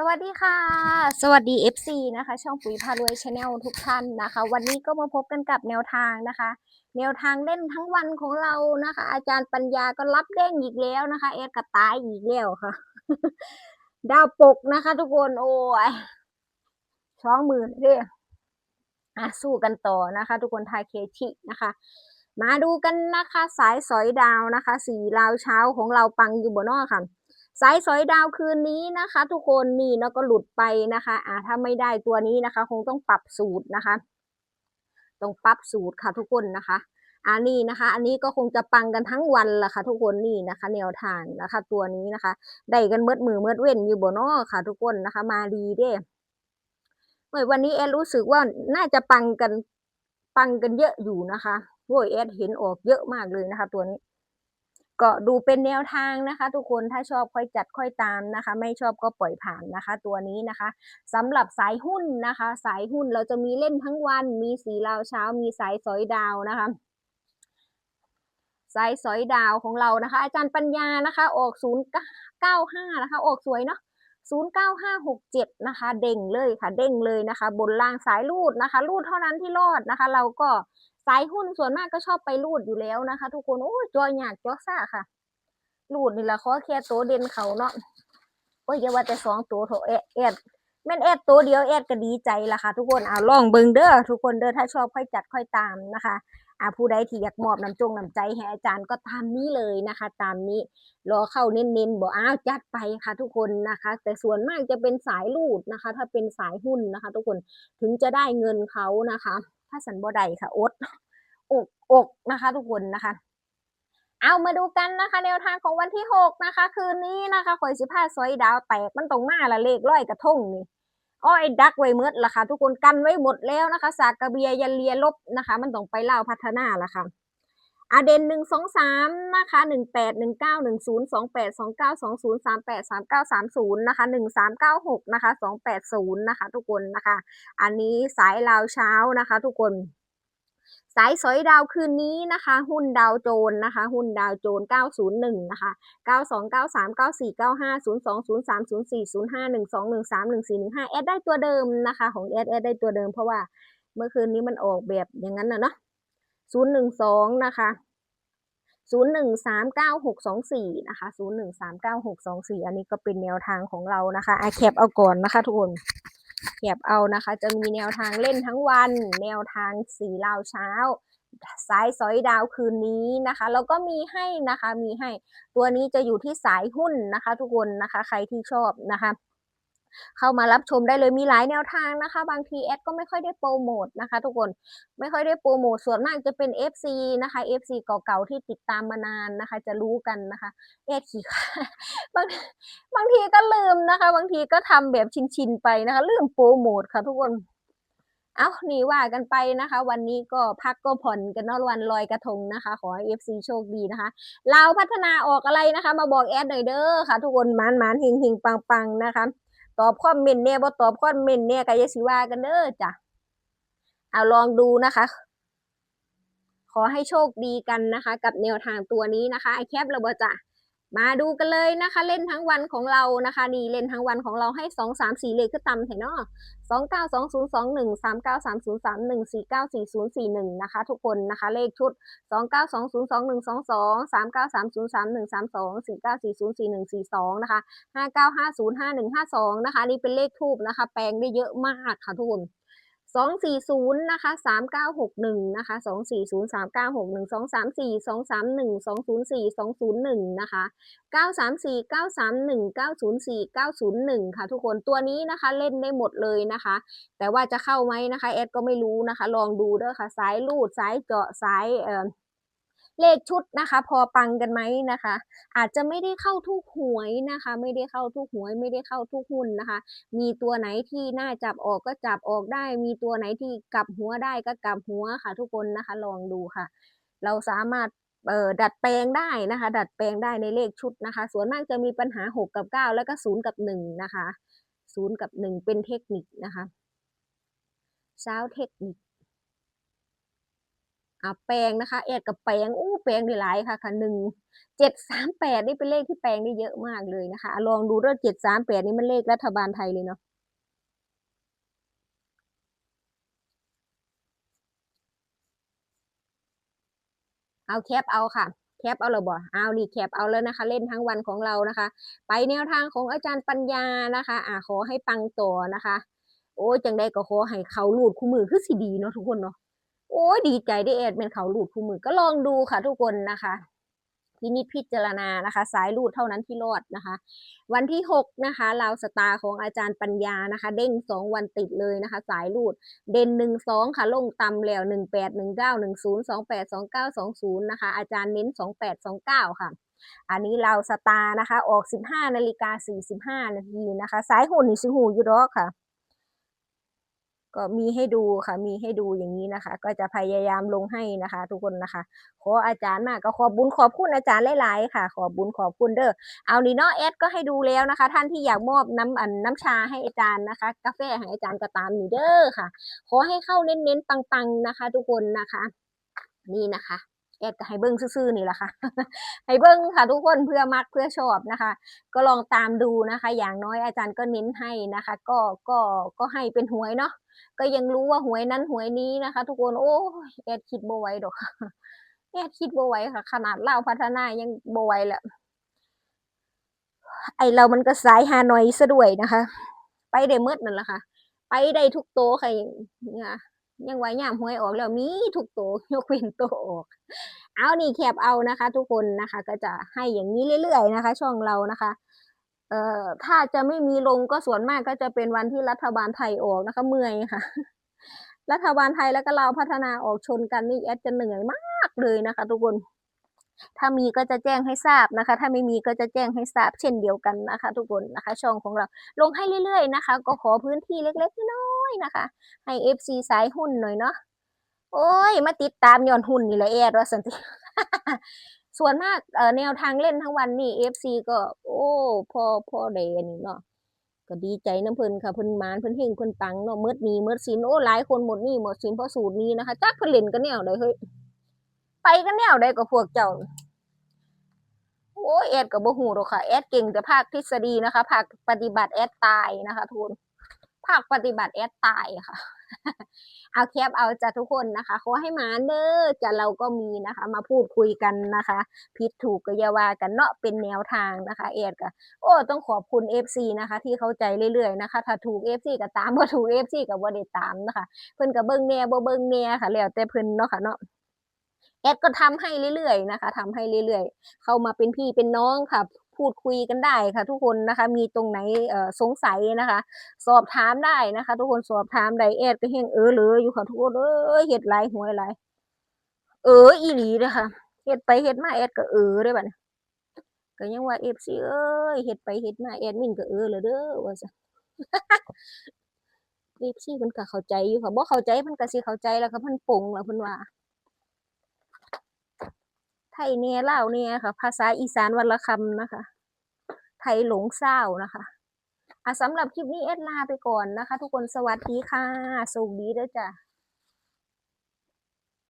สวัสดีค่ะ สวัสดี FC นะคะ ช่องปุ๋ยพารวยชาแนลทุกท่านนะคะ วันนี้ก็มาพบกันกับแนวทางนะคะ แนวทางเล่นทั้งวันของเรานะคะ อาจารย์ปัญญาก็รับเด้งอีกแล้วนะคะแอดกระตายอีกแล้วค่ะ ดาวปกนะคะ ทุกคนโอ้ยช้องมือเรียอะสู้กันต่อนะคะ ทุกคนทายเคชินะคะมาดูกันนะคะ สายสอยดาวนะคะ สีลาวเช้าของเราปังอยู่บนนอกค่ะ สายสอยดาวคืนนี้นะคะ ทุกคนนี่แล้วก็หลุดไปนะคะ อ่าถ้าไม่ได้ตัวนี้นะคะ คงต้องปรับสูตรนะคะต้องปรับสูตรค่ะทุกคนนะคะอันนี้นะคะ อันนี้ก็คงจะปังกันทั้งวันละค่ะ ทุกคนนี่นะคะ แนวทางนะคะ ตัวนี้นะคะ ได้กันเมืดมือเมืดเว้นอยู่บนนอค่ะ ทุกคนนะคะ มาดีเด้เมื่อวันนี้แอดรู้สึกว่าน่าจะปังกันปังกันเยอะอยู่นะคะโว้ยแอดเห็นออกเยอะมากเลยนะคะ ตัวนี้ ก็ดูเป็นแนวทางนะคะ ทุกคนถ้าชอบค่อยจัดค่อยตามนะคะ ไม่ชอบก็ปล่อยผ่านนะคะ ตัวนี้นะคะสำหรับสายหุ้นนะคะ สายหุ้นเราจะมีเล่นทั้งวัน มีสีลาวเช้า มีสายสอยดาวนะคะสายสอยดาวของเรานะคะ อาจารย์ปัญญานะคะ ออกศูนย์เก้าห้านะคะ ออกสวยเนาะ ศูนย์เก้าห้าหกเจ็ดนะคะ เด้งเลยค่ะ เด้งเลยนะคะ บนล่างสายรูดนะคะ รูดเท่านั้นที่รอดนะคะ เราก็สายหุ้นส่วนมากก็ชอบไปรูดอยู่แล้วนะคะ ทุกคนโอ้ยจอยหยากจอซ่าค่ะ รูดนี่แหละขอแค่ตัวเด่นเขาเนาะโอ้ยอย่าว่าแต่สองตัวโถเอแอด แม่นแอดตัวเดียวแอดก็ดีใจละค่ะ ทุกคนเอาลองเบิงเด้อทุกคนเด้อถ้าชอบค่อยจัดค่อยตามนะคะอ่าผู้ใดที่อยากมอบน้ำจงน้ำใจให้อาจารย์ก็ตามนี้เลยนะคะ ตามนี้รอเข้าเน้นๆบอกอ้าวจัดไปค่ะ ทุกคนนะคะ แต่ส่วนมากจะเป็นสายรูดนะคะ ถ้าเป็นสายหุ้นนะคะ ทุกคนถึงจะได้เงินเขานะคะ ถ้าสันบ่ได้ค่ะอดอกอกนะคะ ทุกคนนะคะเอามาดูกันนะคะแนวทางของวันที่หกนะคะ คืนนี้นะคะข่อยสิพาซอยดาวแตกมันตรงมาละเลขร้อยกระทงนี่ อ้อยดักไว้เมดละค่ะ ทุกคนกันไว้หมดแล้วนะคะ สากกระเบียยันเลียลบนะคะ มันต้องไปเล่าพัฒนาละค่ะอาเดนหนึ่งสองสามนะคะหนึ่งแปดหนึ่งเก้าหนึ่งศูนย์สองแปดสองเก้าสองศูนย์สามแปดสามเก้าสามศูนย์นะคะหนึ่งสามเก้าหกนะคะสองแปดศูนย์นะคะ ทุกคนนะคะ อันนี้สายลาวเช้านะคะ ทุกคน สายสอยดาวคืนนี้นะคะ หุ้นดาวโจนนะคะ หุ้นดาวโจน 901 นะคะ 92 93 94 95 02 03 04 05 12 13 14 15 แอดได้ตัวเดิมนะคะ ของแอดแอดได้ตัวเดิมเพราะว่าเมื่อคืนนี้มันออกแบบอย่างนั้นนะเนาะ012 นะคะ0139624 นะคะ 0139624 อันนี้ก็เป็นแนวทางของเรานะคะอแคปเอาก่อนนะคะทุกคน เขียบเอานะคะ จะมีแนวทางเล่นทั้งวัน แนวทางสีลาวเช้าสายสอยดาวคืนนี้นะคะแล้วก็มีให้นะคะมีให้ตัวนี้จะอยู่ที่สายหุ้นนะคะ ทุกคนนะคะ ใครที่ชอบนะคะ เข้ามารับชมได้เลยมีหลายแนวทางนะคะ บางทีแอดก็ไม่ค่อยได้โปรโมทนะคะ ทุกคนไม่ค่อยได้โปรโมทส่วนมากจะเป็น FC นะคะ FC เก่าๆที่ติดตามมานานนะคะ จะรู้กันนะคะแอดขี้ค่ะบางบางทีก็ลืมนะคะ บางทีก็ทำแบบชินๆไปนะคะ ลืมโปรโมทค่ะ ทุกคนเอานี่ว่ากันไปนะคะ วันนี้ก็พักก็ผ่อนกันนอะวันลอยกระทงนะคะ ขอให้ FC โชคดีนะคะลาพัฒนาออกอะไรนะคะ มาบอกแอดหน่อยเด้อค่ะ ทุกคนหมานหมานเฮงเฮงปังปังนะคะ ตอบคอมเมนต์เนี่ยบ่ตอบคอมเมนต์เนี่ยก็อย่าสิว่ากันเด้อจ้ะเอาลองดูนะคะ ขอให้โชคดีกันนะคะ กับแนวทางตัวนี้นะคะไอแคประบ่จ้ะ มาดูกันเลยนะคะ เล่นทั้งวันของเรานะคะนี่เล่นทั้งวันของเราให้สองสามสี่เลขขึ้นตำเห็นเนาะสองเก้าสองศูนย์สองหนึ่งสามเก้าสามศูนย์สามหนึ่งสี่เก้าสี่ศูนย์สี่หนึ่งนะคะทุกคนนะคะเลขชุดสองเก้าสองศูนย์สองหนึ่งสองสองสามเก้าสามศูนย์สามหนึ่งสามสองสี่เก้าสี่ศูนย์สี่หนึ่งสี่สองนะคะห้าเก้าห้าศูนย์ห้าหนึ่งห้าสองนะคะนี่เป็นเลขทูบนะคะ แปลงได้เยอะมากค่ะทุกคน สองสี่ศูนย์นะคะสามเก้าหกหนึ่งนะคะสองสี่ศูนย์สามเก้าหกหนึ่งสองสามสี่สองสามหนึ่งสองศูนย์สี่สองศูนย์หนึ่งนะคะเก้าสามสี่เก้าสามหนึ่งเก้าศูนย์สี่เก้าศูนย์หนึ่งค่ะ ทุกคนตัวนี้นะคะเล่นได้หมดเลยนะคะ แต่ว่าจะเข้าไหมนะคะแอดก็ไม่รู้นะคะ ลองดูเด้อค่ะ สายลูด สายเจาะ สายเอ่อ เลขชุดนะคะ พอปังกันไหมนะคะ อาจจะไม่ได้เข้าทุกหวยนะคะ ไม่ได้เข้าทุกหวย ไม่ได้เข้าทุกหุ้นนะคะ มีตัวไหนที่น่าจับออกก็จับออกได้ มีตัวไหนที่กลับหัวได้ก็กลับหัวค่ะ ทุกคนนะคะลองดูค่ะ เราสามารถเอ่อดัดแปลงได้นะคะ ดัดแปลงได้ในเลขชุดนะคะ ส่วนมากจะมีปัญหาหกกับเก้าแล้วก็ศูนย์กับหนึ่งนะคะศูนย์กับหนึ่งเป็นเทคนิคนะคะเช้าเทคนิค อ่าแปลงนะคะ แอดกับแปลงอู้แปลงได้หลายค่ะค่ะหนึ่งเจ็ดสามแปดนี่เป็นเลขที่แปลงได้เยอะมากเลยนะคะลองดูด้วยเจ็ดสามแปดนี่มันเลขรัฐบาลไทยเลยเนาะเอาแคปเอาค่ะแคปเอาเลยบ่เอานี่แคปเอาแล้วนะคะ เล่นทั้งวันของเรานะคะ ไปแนวทางของอาจารย์ปัญญานะคะ อ่าขอให้ปังต่อนะคะ โอ้ยจังได้ก็ขอให้เขาลูดคู่มือคือสิดีเนาะทุกคนเนาะ โอ้ยดีใจได้เอ็ดเป็นเขาลูดคู่มือก็ลองดูค่ะทุกคนนะคะพินิจพิจารณานะคะ สายลูดเท่านั้นที่รอดนะคะ วันที่หกนะคะลาวสตาของอาจารย์ปัญญานะคะ เด้งสองวันติดเลยนะคะ สายลูดเด่นหนึ่งสองค่ะ ลงต่ำแล้วหนึ่งแปดหนึ่งเก้าหนึ่งศูนย์สองแปดสองเก้าสองศูนย์นะคะ อาจารย์เน้นสองแปดสองเก้าค่ะ อันนี้เราสตานะคะ ออกสิบห้านาฬิกาสี่สิบห้านาทีนะคะ สายหุ่นนี่สิหูอยู่ดอกค่ะ ก็มีให้ดูค่ะ มีให้ดูอย่างนี้นะคะ ก็จะพยายามลงให้นะคะ ทุกคนนะคะ ขออาจารย์มากก็ขอบบุญขอบคุณอาจารย์หลายๆค่ะ ขอบบุญขอบคุณเด้อเอานี่เนาะแอดก็ให้ดูแล้วนะคะ ท่านที่อยากมอบน้ำอันน้ำชาให้อาจารย์นะคะ กาแฟให้อาจารย์ก็ตามนี่เด้อค่ะ ขอให้เข้าเน้นๆปังๆนะคะ ทุกคนนะคะ นี่นะคะ แอดก็ให้เบิ้งซื่อๆนี่แหละค่ะให้เบิ้งค่ะทุกคนเพื่อมักเพื่อชอบนะคะ ก็ลองตามดูนะคะ อย่างน้อยอาจารย์ก็เน้นให้นะคะ ก็ก็ก็ให้เป็นหวยเนาะก็ยังรู้ว่าหวยนั้นหวยนี้นะคะ ทุกคนโอ้แอดคิดโบไหวดอกแอดคิดโบไหวค่ะ ขนาดเล่าพัฒนายังโบไหวแล้วไอเรามันก็สายฮานอยซะด้วยนะคะ ไปได้เมดนั่นแหละค่ะ ไปได้ทุกโตวค่ะเนี่ย ยังไว้ยามหวยออกแล้วมีทุกโตวยกเว้นโตวออก เอานี่แคบเอานะคะ ทุกคนนะคะ ก็จะให้อย่างนี้เรื่อยๆนะคะ ช่องเรานะคะเอ่อถ้าจะไม่มีลงก็ส่วนมากก็จะเป็นวันที่รัฐบาลไทยออกนะคะ เมื่อยค่ะ รัฐบาลไทยแล้วก็เราพัฒนาออกชนกันนี่แอดจะเหนื่อยมากเลยนะคะ ทุกคน ถ้ามีก็จะแจ้งให้ทราบนะคะ ถ้าไม่มีก็จะแจ้งให้ทราบเช่นเดียวกันนะคะ ทุกคนนะคะ ช่องของเรา ลงให้เรื่อยๆนะคะ ก็ขอพื้นที่เล็กๆน้อย ๆนะคะ ให้ FC สายหุ้นหน่อยเนาะโอ้ย มาติดตามย้อนหุ้นนี่แหละแอดว่าสันติส่วนมากเอ่อแนวทางเล่นทั้งวันนี่ FC ก็ โอ้พ่อพ่อได้อันนี้เนาะก็ดีใจน้ำเพิ่นค่ะเพิ่นมานเพิ่นเฮงเพิ่นปังเนาะเมิดหนี้เมิดสินโอ้หลายคนหมดนี้หมดสินเพราะสูตรนี้นะคะจักเพิ่นเล่นกันแนวใดเฮ้ยไปกันแนวใดก็พวกเจ้าโอ้ยแอดก็บ่ฮู้ดอกค่ะแอดเก่งแต่ภาคทฤษฎีนะคะภาคปฏิบัติแอดตายนะคะทุน ภาคปฏิบัติแอดตายค่ะ เอาแคปเอาจากทุกคนนะคะขอให้มาเด้อจะเราก็มีนะคะ มาพูดคุยกันนะคะผิดถูกก็อย่าว่ากันเนาะเป็นแนวทางนะคะแอดก็โอ้ต้องขอบคุณ FC นะคะ ที่เข้าใจเรื่อยๆนะคะ ถ้าถูก FC ก็ตามบ่ถูก FC ก็บ่ได้ตามนะคะ เพิ่นก็เบิ่งแน่บ่เบิ่งแน่ค่ะแล้วแต่เพิ่นเนาะค่ะเนาะแอดก็ทำให้เรื่อยๆนะคะทำให้เรื่อยๆ เข้ามาเป็นพี่เป็นน้องค่ะ พูดคุยกันได้ค่ะ ทุกคนนะคะ มีตรงไหนเออสงสัยนะคะ สอบถามได้นะคะ ทุกคนสอบถามได้แอดก็เฮงเออเลยอยู่ค่ะทุกคนเอ้ยเฮ็ดหลายหวยหลายเอออีหลีเด้อค่ะเฮ็ดไปเฮ็ดมาแอดก็เออเด้อบัดนี้ก็ยังว่า FC เอ้ยเฮ็ดไปเฮ็ดมาแอดมินก็เออแล้วเด้อว่าซั่น FC เพิ่นก็เข้าใจอยู่ค่ะบ่เข้าใจเพิ่นก็สิเข้าใจแล้วค่ะเพิ่นปงแล้วเพิ่นว่า ยเน่ลาเนี่ยค่ะ ภาษาอีสานวันละคำนะคะ ไทยหลงเศร้านะคะอะสำหรับคลิปนี้เอ็ดลาไปก่อนนะคะ ทุกคนสวัสดีค่ะสุขดีด้อจ้ะ